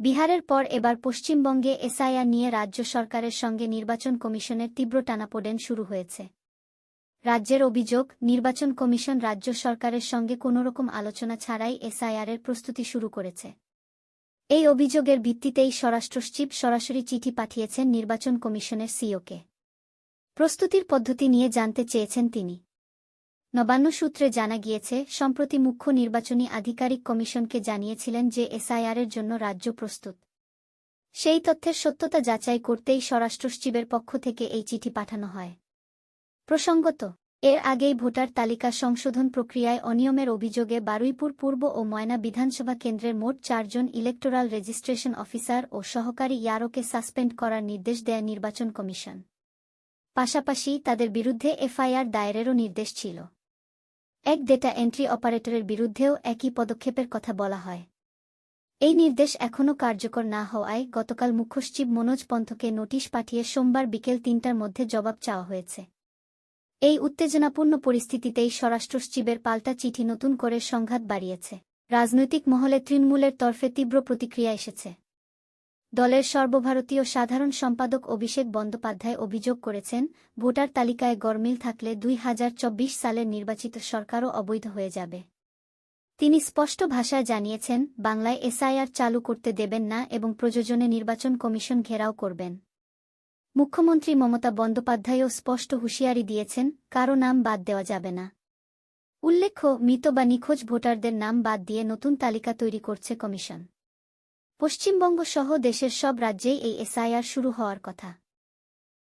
বিহারের পর এবার পশ্চিমবঙ্গে এসআইআর নিয়ে রাজ্য সরকারের সঙ্গে নির্বাচন কমিশনের তীব্র টানাপোড়েন শুরু হয়েছে। রাজ্যের অভিযোগ, নির্বাচন কমিশন রাজ্য সরকারের সঙ্গে কোনোরকম আলোচনা ছাড়াই এসআইআরের প্রস্তুতি শুরু করেছে। এই অভিযোগের ভিত্তিতেই স্বরাষ্ট্রসচিব সরাসরি চিঠি পাঠিয়েছেন নির্বাচন কমিশনের সিওকে প্রস্তুতির পদ্ধতি নিয়ে জানতে চেয়েছেন তিনি। নবান্ন সূত্রে জানা গিয়েছে, সম্প্রতি মুখ্য নির্বাচনী আধিকারিক কমিশনকে জানিয়েছিলেন যে এসআইআরের জন্য রাজ্য প্রস্তুত। সেই তথ্যের সত্যতা যাচাই করতেই স্বরাষ্ট্রসচিবের পক্ষ থেকে এই চিঠি পাঠানো হয়। প্রসঙ্গত, এর আগেই ভোটার তালিকা সংশোধন প্রক্রিয়ায় অনিয়মের অভিযোগে বারুইপুর পূর্ব ও ময়না বিধানসভা কেন্দ্রের মোট চারজন ইলেকটোরাল রেজিস্ট্রেশন অফিসার ও সহকারী ইয়ারোকে সাসপেন্ড করার নির্দেশ দেয় নির্বাচন কমিশন। পাশাপাশি তাদের বিরুদ্ধে এফআইআর দায়েরেরও নির্দেশ ছিল। এক ডেটা এন্ট্রি অপারেটরের বিরুদ্ধেও একই পদক্ষেপের কথা বলা হয়। এই নির্দেশ এখনও কার্যকর না হওয়ায় গতকাল মুখ্যসচিব মনোজ পন্থকে নোটিশ পাঠিয়ে সোমবার বিকেল তিনটার মধ্যে জবাব চাওয়া হয়েছে। এই উত্তেজনাপূর্ণ পরিস্থিতিতেই স্বরাষ্ট্রসচিবের পাল্টা চিঠি নতুন করে সংঘাত বাড়িয়েছে। রাজনৈতিক মহলে তৃণমূলের তরফে তীব্র প্রতিক্রিয়া এসেছে। দলের সর্বভারতীয় সাধারণ সম্পাদক অভিষেক বন্দ্যোপাধ্যায় অভিযোগ করেছেন, ভোটার তালিকায় গরমিল থাকলে দুই হাজার চব্বিশ সালের নির্বাচিত সরকারও অবৈধ হয়ে যাবে। তিনি স্পষ্ট ভাষায় জানিয়েছেন, বাংলায় এসআইআর চালু করতে দেবেন না এবং প্রযোজনে নির্বাচন কমিশন ঘেরাও করবেন। মুখ্যমন্ত্রী মমতা বন্দ্যোপাধ্যায়ও স্পষ্ট হুঁশিয়ারি দিয়েছেন কারও নাম বাদ দেওয়া যাবে না। উল্লেখ্য, মৃত বা নিখোঁজ ভোটারদের নাম বাদ দিয়ে নতুন তালিকা তৈরি করছে কমিশন। পশ্চিমবঙ্গ সহ দেশের সব রাজ্যেই এই এসআইআর শুরু হওয়ার কথা।